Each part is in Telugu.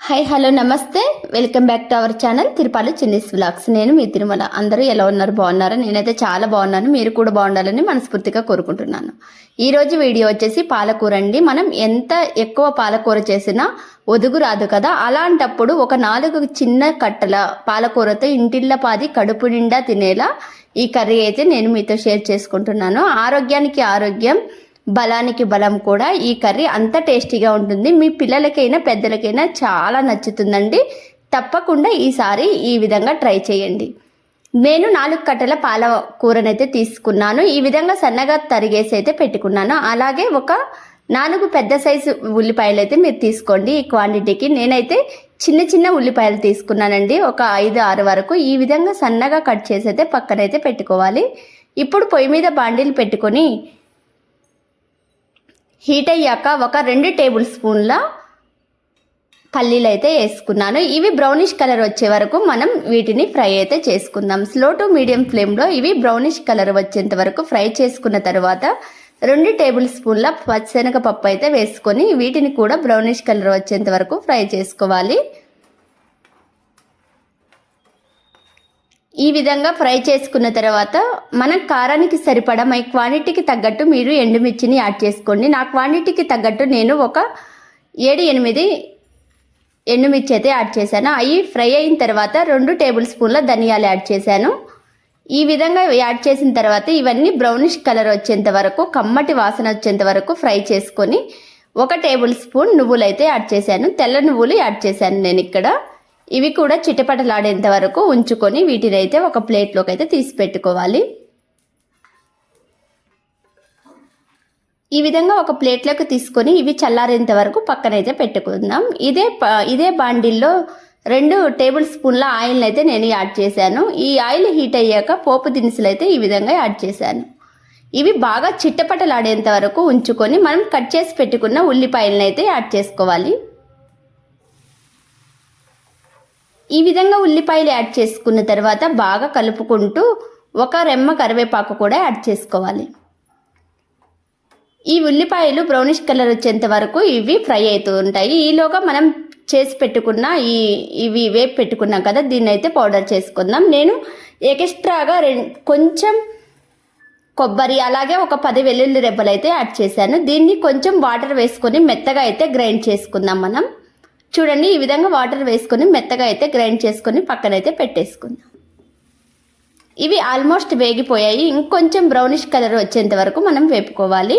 హాయ్ హలో నమస్తే. Welcome back to our channel Tirupalu చిన్నీస్ వ్లాగ్స్. నేను మీ తిరుమల. అందరూ ఎలా ఉన్నారు? బాగున్నారా? నేనైతే చాలా బాగున్నాను. మీరు కూడా బాగుండాలని మనస్ఫూర్తిగా కోరుకుంటున్నాను. ఈరోజు వీడియో వచ్చేసి పాలకూర అండి. మనం ఎంత ఎక్కువ పాలకూర చేసినా ఒదుగు రాదు కదా? అలాంటప్పుడు ఒక నాలుగు చిన్న కట్టల పాలకూరతో ఇంటిళ్ళ పాది కడుపు నిండా తినేలా ఈ కర్రీ అయితే నేను మీతో షేర్ చేసుకుంటున్నాను. ఆరోగ్యానికి ఆరోగ్యం బలానికి బలం కూడా ఈ కర్రీ అంత టేస్టీగా ఉంటుంది. మీ పిల్లలకైనా పెద్దలకైనా చాలా నచ్చుతుందండి. తప్పకుండా ఈసారి ఈ విధంగా ట్రై చేయండి. నేను నాలుగు కట్టల పాల కూరనైతే తీసుకున్నాను. ఈ విధంగా సన్నగా తరిగేసి అయితే పెట్టుకున్నాను. అలాగే ఒక నాలుగు పెద్ద సైజు ఉల్లిపాయలు అయితే మీరు తీసుకోండి ఈ క్వాంటిటీకి. నేనైతే చిన్న చిన్న ఉల్లిపాయలు తీసుకున్నానండి. ఒక ఐదు ఆరు వరకు. ఈ విధంగా సన్నగా కట్ చేసి అయితే పక్కనైతే పెట్టుకోవాలి. ఇప్పుడు పొయ్యి మీద బాండీలు పెట్టుకొని హీట్ అయ్యాక ఒక రెండు టేబుల్ స్పూన్ల పల్లీలు అయితే వేసుకున్నాను. ఇవి బ్రౌనిష్ కలర్ వచ్చే వరకు మనం వీటిని ఫ్రై అయితే చేసుకుందాం. స్లో టు మీడియం ఫ్లేమ్లో ఇవి బ్రౌనిష్ కలర్ వచ్చేంత వరకు ఫ్రై చేసుకున్న తర్వాత రెండు టేబుల్ స్పూన్ల పచ్చనగపప్పు అయితే వేసుకొని వీటిని కూడా బ్రౌనిష్ కలర్ వచ్చేంత వరకు ఫ్రై చేసుకోవాలి. ఈ విధంగా ఫ్రై చేసుకున్న తర్వాత మన కారానికి సరిపడా మై క్వాంటిటీకి తగ్గట్టు మీరు ఎండుమిర్చిని యాడ్ చేసుకోండి. నా క్వాంటిటీకి తగ్గట్టు నేను ఒక ఏడు ఎనిమిది ఎండుమిర్చి అయితే యాడ్ చేశాను. అవి ఫ్రై అయిన తర్వాత రెండు టేబుల్ స్పూన్ల ధనియాలు యాడ్ చేశాను. ఈ విధంగా యాడ్ చేసిన తర్వాత ఇవన్నీ బ్రౌనిష్ కలర్ వచ్చేంత వరకు కమ్మటి వాసన వచ్చేంత వరకు ఫ్రై చేసుకొని ఒక టేబుల్ స్పూన్ నువ్వులు అయితే యాడ్ చేశాను. తెల్ల నువ్వులు యాడ్ చేశాను నేను ఇక్కడ. ఇవి కూడా చిటపటలాడేంత వరకు ఉంచుకొని వీటిని అయితే ఒక ప్లేట్లోకి అయితే తీసి పెట్టుకోవాలి ఈ విధంగా ఒక ప్లేట్లోకి తీసుకొని ఇవి చల్లారేంత వరకు పక్కనైతే పెట్టుకుందాం. ఇదే ఇదే బాండిల్లో రెండు టేబుల్ స్పూన్ల ఆయిల్ని అయితే నేను యాడ్ చేశాను. ఈ ఆయిల్ హీట్ అయ్యాక పోపు దినుసులు అయితే ఈ విధంగా యాడ్ చేశాను. ఇవి బాగా చిట్టపటలాడేంత వరకు ఉంచుకొని మనం కట్ చేసి పెట్టుకున్న ఉల్లిపాయలను అయితే యాడ్ చేసుకోవాలి. ఈ విధంగా ఉల్లిపాయలు యాడ్ చేసుకున్న తర్వాత బాగా కలుపుకుంటూ ఒక రెమ్మ కరివేపాకు కూడా యాడ్ చేసుకోవాలి. ఈ ఉల్లిపాయలు బ్రౌనిష్ కలర్ వచ్చేంత వరకు ఇవి ఫ్రై అవుతూ ఉంటాయి. ఈలోగా మనం చేసి పెట్టుకున్న ఈ ఇవి వేపు పెట్టుకున్నాం కదా దీన్ని అయితే పౌడర్ చేసుకుందాం. నేను ఎక్స్ట్రాగా కొంచెం కొబ్బరి అలాగే ఒక పది వెల్లుల్లి రెబ్బలు అయితే యాడ్ చేశాను. దీన్ని కొంచెం వాటర్ వేసుకొని మెత్తగా అయితే గ్రైండ్ చేసుకుందాం మనం. చూడండి ఈ విధంగా వాటర్ వేసుకొని మెత్తగా అయితే గ్రైండ్ చేసుకొని పక్కనైతే పెట్టేసుకుందాం. ఇవి ఆల్మోస్ట్ వేగిపోయాయి. ఇంకొంచెం బ్రౌనిష్ కలర్ వచ్చేంత వరకు మనం వేపుకోవాలి.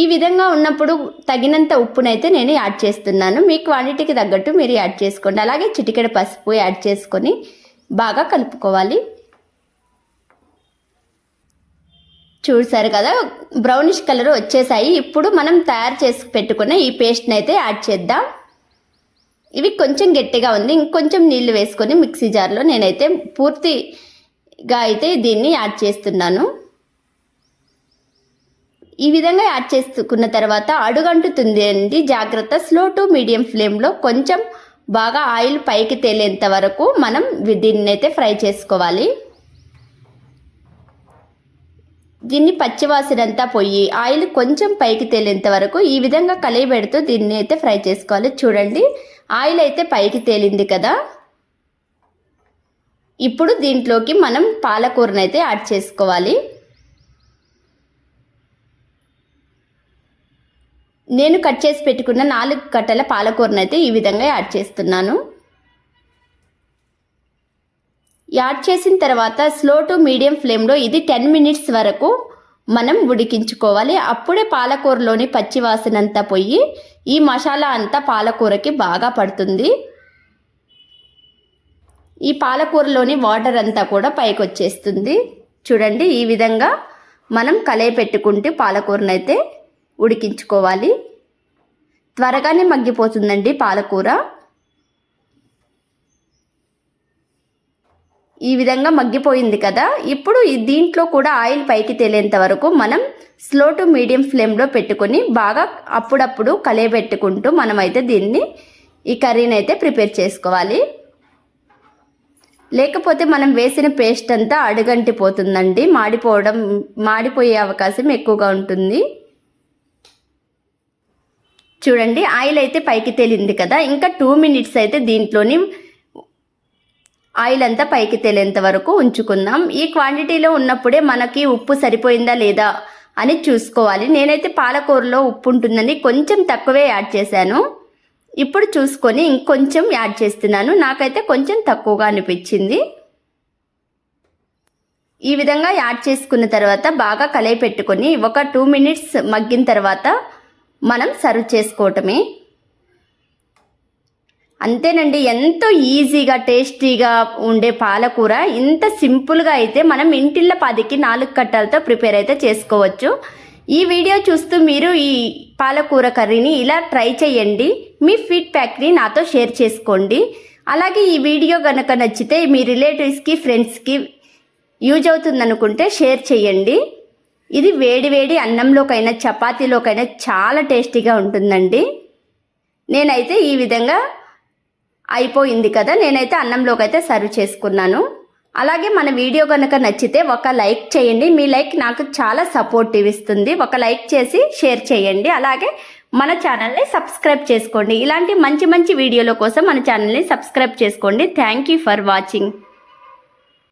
ఈ విధంగా ఉన్నప్పుడు తగినంత ఉప్పునైతే నేను యాడ్ చేస్తున్నాను. మీ క్వాంటిటీకి తగ్గట్టు మీరు యాడ్ చేసుకోండి. అలాగే చిటికెడ పసుపు యాడ్ చేసుకొని బాగా కలుపుకోవాలి. చూసారు కదా బ్రౌనిష్ కలర్ వచ్చేసాయి. ఇప్పుడు మనం తయారు చేసి పెట్టుకున్న ఈ పేస్ట్ని అయితే యాడ్ చేద్దాం. ఇవి కొంచెం గట్టిగా ఉంది. ఇంకొంచెం నీళ్ళు వేసుకొని మిక్సీ జార్లో నేనైతే పూర్తిగా అయితే దీన్ని యాడ్ చేస్తున్నాను. ఈ విధంగా యాడ్ చేసుకున్న తర్వాత అడుగంటుతుంది అండి జాగ్రత్త స్లో టు మీడియం ఫ్లేమ్లో కొంచెం బాగా ఆయిల్ పైకి తేలేంత వరకు మనం దీన్ని అయితే ఫ్రై చేసుకోవాలి. దీన్ని పచ్చివాసనంతా పోయి ఆయిల్ కొంచెం పైకి తేలేంత వరకు ఈ విధంగా కలయి పెడుతూ దీన్ని అయితే ఫ్రై చేసుకోవాలి. చూడండి ఆయిల్ అయితే పైకి తేలింది కదా. ఇప్పుడు దీంట్లోకి మనం పాలకూరను అయితే యాడ్ చేసుకోవాలి. నేను కట్ చేసి పెట్టుకున్న నాలుగు కట్టల పాలకూరను అయితే ఈ విధంగా యాడ్ చేస్తున్నాను. యాడ్ చేసిన తర్వాత స్లో టు మీడియం ఫ్లేమ్లో ఇది టెన్ మినిట్స్ వరకు మనం ఉడికించుకోవాలి. అప్పుడే పాలకూరలోని పచ్చివాసన అంతా పోయి ఈ మసాలా అంతా పాలకూరకి బాగా పడుతుంది. ఈ పాలకూరలోని వాటర్ అంతా కూడా పైకి వచ్చేస్తుంది. చూడండి ఈ విధంగా మనం కలయి పెట్టుకుంటే పాలకూరను అయితే ఉడికించుకోవాలి. త్వరగానే మగ్గిపోతుందండి పాలకూర. ఈ విధంగా మగ్గిపోయింది కదా. ఇప్పుడు దీంట్లో కూడా ఆయిల్ పైకి తేలేంత వరకు మనం స్లో టు మీడియం ఫ్లేమ్లో పెట్టుకొని బాగా అప్పుడప్పుడు కలయబెట్టుకుంటూ మనమైతే దీన్ని ఈ కర్రీని అయితే ప్రిపేర్ చేసుకోవాలి. లేకపోతే మనం వేసిన పేస్ట్ అంతా అడుగంటిపోతుందండి. మాడిపోవడం మాడిపోయే అవకాశం ఎక్కువగా ఉంటుంది. చూడండి ఆయిల్ అయితే పైకి తేలింది కదా. ఇంకా టూ మినిట్స్ అయితే దీంట్లోని ఆయిల్ అంతా పైకి తేలేంత వరకు ఉంచుకుందాం. ఈ క్వాంటిటీలో ఉన్నప్పుడే మనకి ఉప్పు సరిపోయిందా లేదా అని చూసుకోవాలి. నేనైతే పాలకూరలో ఉప్పు ఉంటుందని కొంచెం తక్కువే యాడ్ చేశాను. ఇప్పుడు చూసుకొని ఇంకొంచెం యాడ్ చేస్తున్నాను. నాకైతే కొంచెం తక్కువగా అనిపించింది. ఈ విధంగా యాడ్ చేసుకున్న తర్వాత బాగా కలయి పెట్టుకొని ఒక టూ మినిట్స్ మగ్గిన తర్వాత మనం సర్వ్ చేసుకోవటమే. అంతేనండి ఎంతో ఈజీగా టేస్టీగా ఉండే పాలకూర. ఇంత సింపుల్గా అయితే మనం ఇంటిళ్ళ పాదికి నాలుగు కట్టలతో ప్రిపేర్ అయితే చేసుకోవచ్చు. ఈ వీడియో చూస్తూ మీరు ఈ పాలకూర కర్రీని ఇలా ట్రై చేయండి. మీ ఫీడ్బ్యాక్ని నాతో షేర్ చేసుకోండి. అలాగే ఈ వీడియో కనుక నచ్చితే మీ రిలేటివ్స్కి ఫ్రెండ్స్కి యూజ్ అవుతుందనుకుంటే షేర్ చేయండి. ఇది వేడి వేడి అన్నంలోకైనా చపాతీలోకైనా చాలా టేస్టీగా ఉంటుందండి. నేనైతే ఈ విధంగా అయిపోయింది కదా నేనైతే అన్నంలోకి అయితే సర్వ్ చేసుకున్నాను. అలాగే మన వీడియో కనుక నచ్చితే ఒక లైక్ చేయండి. మీ లైక్ నాకు చాలా సపోర్టివ్ ఇస్తుంది. ఒక లైక్ చేసి షేర్ చేయండి. అలాగే మన ఛానల్ని సబ్స్క్రైబ్ చేసుకోండి. ఇలాంటి మంచి మంచి వీడియోల కోసం మన ఛానల్ని సబ్స్క్రైబ్ చేసుకోండి. Thank you for watching.